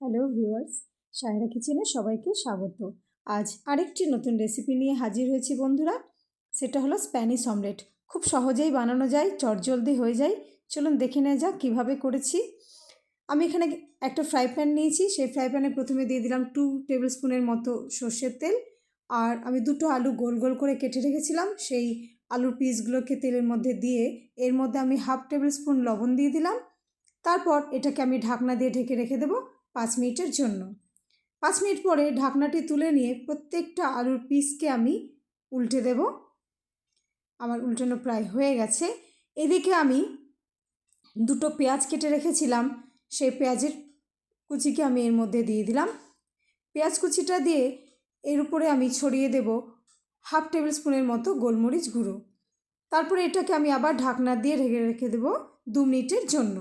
Hello viewers Saira কিচেনে সবাইকে স্বাগত। আজ আরেকটি নতুন রেসিপি নিয়ে হাজির হয়েছি বন্ধুরা। সেটা হলো স্প্যানিশ অমলেট খুব সহজেই বানানো যায়, চটজলদি হয়ে যায়। চলুন দেখে নেওয়া যাক কীভাবে করেছি। আমি এখানে একটা ফ্রাই প্যান নিয়েছি। সেই ফ্রাই প্যানে প্রথমে দিয়ে দিলাম টু টেবিল স্পুনের মতো সর্ষের তেল। আর আমি দুটো আলু গোল গোল করে কেটে রেখেছিলাম। সেই আলুর পিসগুলোকে তেলের মধ্যে দিয়ে এর মধ্যে আমি হাফ টেবিল স্পুন লবণ দিয়ে দিলাম। তারপর এটাকে আমি ঢাকনা দিয়ে ঢেকে রেখে দেবো। পাঁচ মিনিটের জন্য। পাঁচ মিনিট পরে ঢাকনাটি তুলে নিয়ে প্রত্যেকটা আলুর পিসকে আমি উল্টে দেব। আমার উল্টানো প্রায় হয়ে গেছে। এদিকে আমি দুটো পেঁয়াজ কেটে রেখেছিলাম। সেই পেঁয়াজের কুচিকে আমি এর মধ্যে দিয়ে দিলাম। পেঁয়াজ কুচিটা দিয়ে এর উপরে আমি ছড়িয়ে দেব হাফ টেবিল স্পুনের মতো গোলমরিচ গুঁড়ো। তারপরে এটাকে আমি আবার ঢাকনা দিয়ে ঢেকে রেখে দেবো দু মিনিটের জন্য।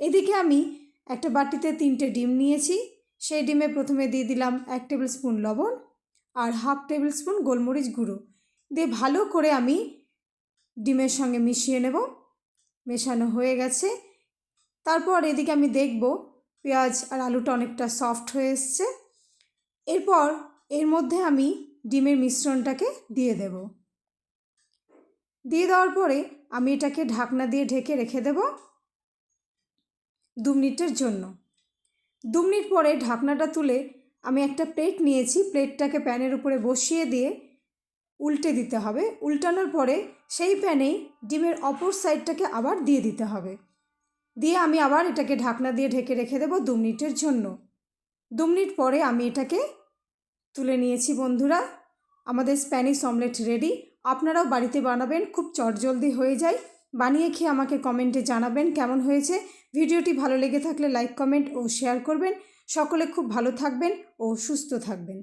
এদিকে আমি একটা বাটিতে তিনটে ডিম নিয়েছি। সেই ডিমে প্রথমে দিয়ে দিলাম এক টেবিল স্পুন লবণ আর হাফ টেবিল স্পুন গোলমরিচ গুঁড়ো। দিয়ে ভালো করে আমি ডিমের সঙ্গে মিশিয়ে নেব। মেশানো হয়ে গেছে। তারপর এদিকে আমি দেখব পেঁয়াজ আর আলুটা অনেকটা সফট হয়ে এসছে। এরপর এর মধ্যে আমি ডিমের মিশ্রণটাকে দিয়ে দেব। দিয়ে দেওয়ার পরে আমি এটাকে ঢাকনা দিয়ে ঢেকে রেখে দেবো। দু মিনিটের জন্য। দু মিনিট পরে ঢাকনাটা তুলে আমি একটা প্লেট নিয়েছি। প্লেটটাকে প্যানের উপরে বসিয়ে দিয়ে উল্টে দিতে হবে। উল্টানোর পরে সেই প্যানেই ডিমের অপর সাইডটাকে আবার দিয়ে দিতে হবে। দিয়ে আমি আবার এটাকে ঢাকনা দিয়ে ঢেকে রেখে দেবো দু মিনিটের জন্য। দু মিনিট পরে আমি এটাকে তুলে নিয়েছি বন্ধুরা। আমাদের স্প্যানিশ অমলেট রেডি। আপনারাও বাড়িতে বানাবেন। খুব চটজলদি হয়ে যায়। বানিয়ে খেয়ে আমাকে কমেন্টে জানাবেন কেমন হয়েছে। ভিডিওটি ভালো লেগে থাকলে লাইক, কমেন্ট ও শেয়ার করবেন। সকলে খুব ভালো থাকবেন ও সুস্থ থাকবেন।